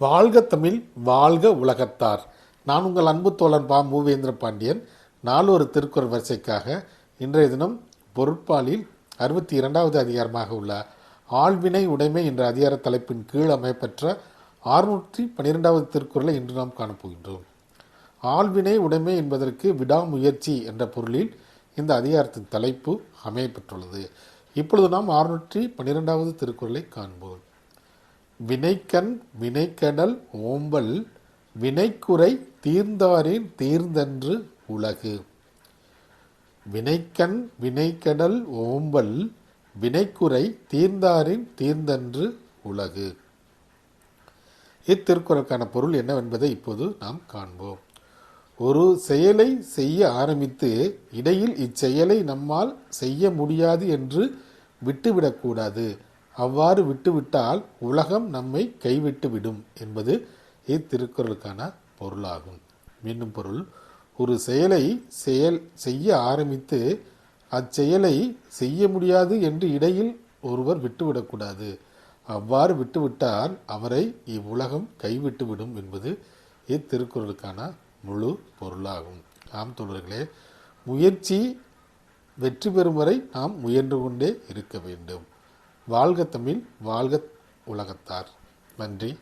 வாழ்க தமிழ் வாழ்க உலகத்தார். நான் உங்கள் அன்பு தோழன் பா. மூவேந்திர பாண்டியன். நாலொரு திருக்குறள் வரிசைக்காக இன்றைய தினம் பொருட்பாலில் அறுபத்தி இரண்டாவது அதிகாரமாக உள்ள ஆழ்வினை உடைமை என்ற அதிகார தலைப்பின் கீழ் அமையப்பெற்ற ஆறுநூற்றி பன்னிரெண்டாவது திருக்குறளை இன்று நாம் காணப்போகின்றோம் ஆழ்வினை உடைமை என்பதற்கு விடாமுயற்சி என்ற பொருளில் இந்த அதிகாரத்தின் தலைப்பு அமையப்பெற்றுள்ளது இப்பொழுது நாம் அறுநூற்றி பன்னிரெண்டாவது திருக்குறளை காண்போம். வினைக்கண் வினைக்கடல் ஓம்பல் வினைக்குறை தீர்ந்தாரின் தீர்ந்தன்று உலகு. வினைக்கண் வினைக்கடல் ஓம்பல் வினைக்குறை தீர்ந்தாரின் தீர்ந்தன்று உலகு. இத்திருக்குறளுக்கான பொருள் என்னவென்பதை இப்போது நாம் காண்போம். ஒரு செயலை செய்ய ஆரம்பித்து இடையில் இச்செயலை நம்மால் செய்ய முடியாது என்று விட்டுவிடக்கூடாது. அவ்வாறு விட்டுவிட்டால் உலகம் நம்மை கைவிட்டு விடும் என்பது இத்திருக்குறளுக்கான பொருளாகும். மீண்டும் பொருள் ஒரு செயலை செயல் செய்ய ஆரம்பித்து அச்செயலை செய்ய முடியாது என்று இடையில் ஒருவர் விட்டுவிடக்கூடாது. அவ்வாறு விட்டுவிட்டால் அவரை இவ்வுலகம் கைவிட்டுவிடும் என்பது இத்திருக்குறளுக்கான முழு பொருளாகும். ஆம் தோழர்களே முயற்சி வெற்றி பெறும் வரை நாம் முயன்று கொண்டே இருக்க வேண்டும். வாழ்க தமிழ் வாழ்க உலகத்தார். நன்றி.